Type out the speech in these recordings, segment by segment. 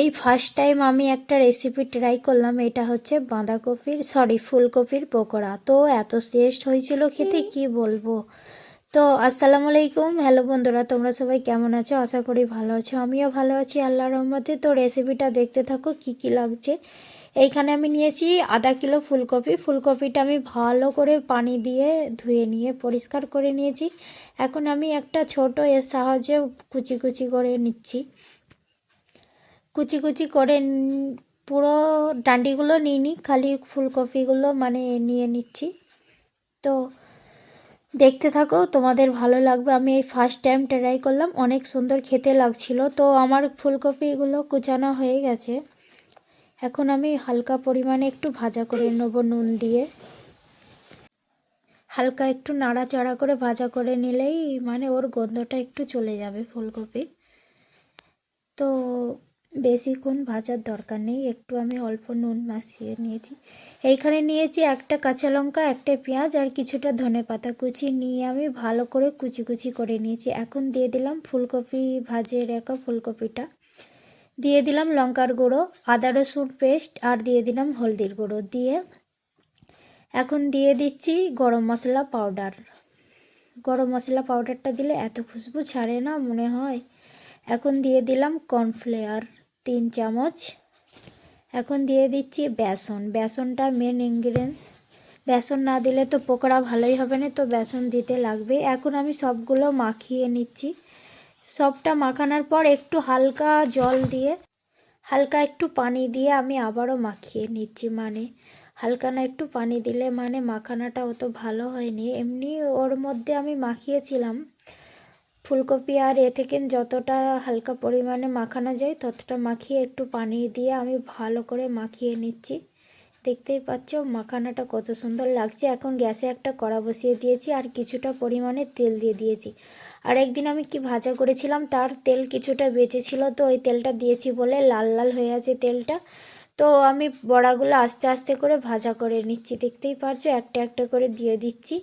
এই first time আমি একটা রেসিপি ট্রাই করলাম, এটা হচ্ছে বাঁধাকপির সরি ফুলকপির পকোড়া। তো এত টেস্ট হয়েছিল খেতে, কি বলব? তো আসসালামু আলাইকুম। হ্যালো বন্ধুরা, তোমরা সবাই কেমন আছো? আশা করি ভালো আছো। আমিও ভালো আছি আল্লাহ রহমতে। তো রেসিপিটা দেখতে থাকো, কি কি লাগছে? এইখানে আমি নিয়েছি আধা কিলো ফুলকপি। ফুলকপিটা আমি ভালো করে পানি দিয়ে ধুয়ে নিয়ে পরিষ্কার করে নিয়েছি। এখন আমি একটা ছোট এর সাহায্যে কুচি কুচি করে নিচ্ছি। কুচি কুচি করে পুরো ডান্ডিগুলো নিইনি খালি ফুলকপিগুলো মানে নিয়ে নিচ্ছি। তো দেখতে থাকো, তোমাদের ভালো লাগবে। আমি এই ফার্স্ট টাইম ট্রাই করলাম, অনেক সুন্দর খেতে লাগছিল। তো আমার ফুলকপিগুলো কুচানো হয়ে গেছে। এখন আমি হালকা পরিমাণে একটু ভাজা করে নেব নুন দিয়ে। হালকা একটু নাড়াচাড়া করে ভাজা করে নিলেই মানে ওর গন্ধটা একটু চলে যাবে ফুলকপি। তো বেশিক্ষণ ভাজার দরকার নেই। একটু আমি অল্প নুন মাখিয়ে নিয়েছি। এইখানে নিয়েছি একটা কাঁচা লঙ্কা, একটা পেঁয়াজ আর কিছুটা ধনে পাতা কুচি নিয়ে আমি ভালো করে কুচি কুচি করে নিয়েছি। এখন দিয়ে দিলাম ফুলকপি ভাজিয়ে রাখা ফুলকপিটা। দিয়ে দিলাম লঙ্কার গুঁড়ো, আদা রসুন পেস্ট আর দিয়ে দিলাম হলদির গুঁড়ো দিয়ে। এখন দিয়ে দিচ্ছি গরম মশলা পাউডার। গরম মশলা পাউডারটা দিলে এত খুশবু ছাড়ে না মনে হয়। এখন দিয়ে দিলাম কর্নফ্লেয়ার। তিন চামচ। এখন দিয়ে দিচ্ছি বেসন। বেসনটা মেন ইনগ্রিডিয়েন্টস বেসন না দিলে তো পকোড়া ভালোই হবে না, তো বেসন দিতে লাগবে। এখন আমি সবগুলো মাখিয়ে নিচ্ছি। সবটা মাখানোর পর একটু হালকা জল দিয়ে, হালকা একটু পানি দিয়ে আমি আবারও মাখিয়ে নিচ্ছি। মানে হালকা না একটু পানি দিলে মানে মাখানাটা অত ভালো হয়নি। এমনি ওর মধ্যে আমি মাখিয়েছিলাম। ফুলকপি আর এ থেকে যতটা হালকা পরিমাণে মাখানো যায়, ততটা মাখিয়ে একটু পানি দিয়ে আমি ভালো করে মাখিয়ে নিচ্ছি। দেখতেই পাচ্ছ মাখানাটা কত সুন্দর লাগছে। এখন গ্যাসে একটা কড়া বসিয়ে দিয়েছি আর কিছুটা পরিমাণে তেল দিয়ে দিয়েছি। আর একদিন আমি কি ভাজা করেছিলাম তার তেল কিছুটা বেঁচেছিল তো ওই তেলটা দিয়েছি বলে লাল লাল হয়ে আছে তেলটা। তো আমি বড়াগুলো আস্তে আস্তে করে ভাজা করে নিচ্ছি। দেখতেই পারছ একটা একটা করে দিয়ে দিচ্ছি।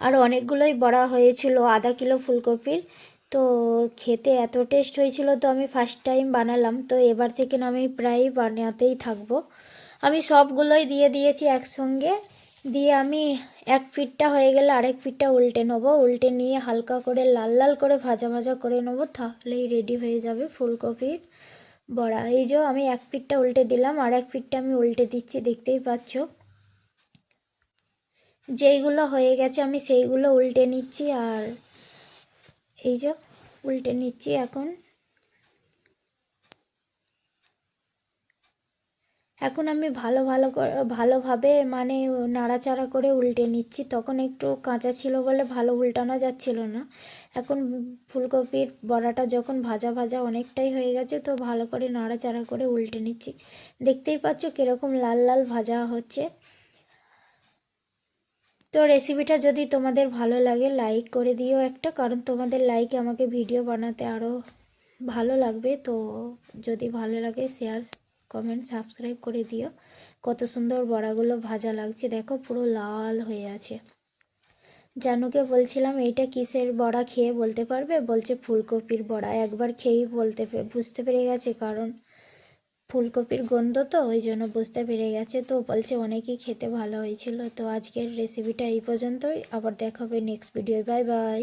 আর অনেকগুলোই বড়া হয়েছিল, আধা কিলো ফুলকপির। তো খেতে এত টেস্ট হয়েছিল তো আমি ফার্স্ট টাইম বানালাম। তো এবার থেকে না আমি প্রায় বানাতেই থাকব। আমি সবগুলোই দিয়ে দিয়েছি একসঙ্গে। দিয়ে আমি এক ফিটটা হয়ে গেলে আরেক ফিটটা উল্টে নেব। উল্টে নিয়ে হালকা করে লাল লাল করে ভাজা ভাজা করে নেব। তাহলেই রেডি হয়ে যাবে ফুলকপির বড়া। এই যে আমি এক ফিটটা উল্টে দিলাম, আর এক ফিটটা আমি উল্টে দিচ্ছি, দেখতেই পাচ্ছ। যেইগুলো হয়ে গেছে আমি সেইগুলো উল্টে নিচ্ছি আর এই যে উল্টে নিচ্ছি এখন। এখন আমি ভালো ভালো করে ভালোভাবে মানে নাড়াচাড়া করে উল্টে নিচ্ছি। তখন একটু কাঁচা ছিল বলে ভালো উল্টানো যাচ্ছিল না। এখন ফুলকপির বড়াটা যখন ভাজা ভাজা অনেকটাই হয়ে গেছে তো ভালো করে নাড়াচাড়া করে উল্টে নিচ্ছি। দেখতেই পাচ্ছ কীরকম লাল লাল ভাজা হচ্ছে। তো রেসিপিটা যদি তোমাদের ভালো লাগে লাইক করে দিও একটা, কারণ তোমাদের লাইকে আমাকে ভিডিও বানাতে আরও ভালো লাগবে। তো যদি ভালো লাগে শেয়ার কমেন্ট সাবস্ক্রাইব করে দিও। কত সুন্দর বড়াগুলো ভাজা লাগছে, দেখো পুরো লাল হয়ে আছে। জানুকে বলছিলাম, এইটা কিসের বড়া খেয়ে বলতে পারবে? বলছে, ফুলকপির বড়া। একবার খেয়েই বলতে বুঝতে পেরে গেছে, কারণ ফুলকপির গন্ধ তো, ওই জন্য বুঝতে পেরে গেছে। তো বলছে অনেকেই খেতে ভালো হয়েছিল। তো আজকের রেসিপিটা এই পর্যন্তই। আবার দেখা হবে নেক্সট ভিডিও বাই বাই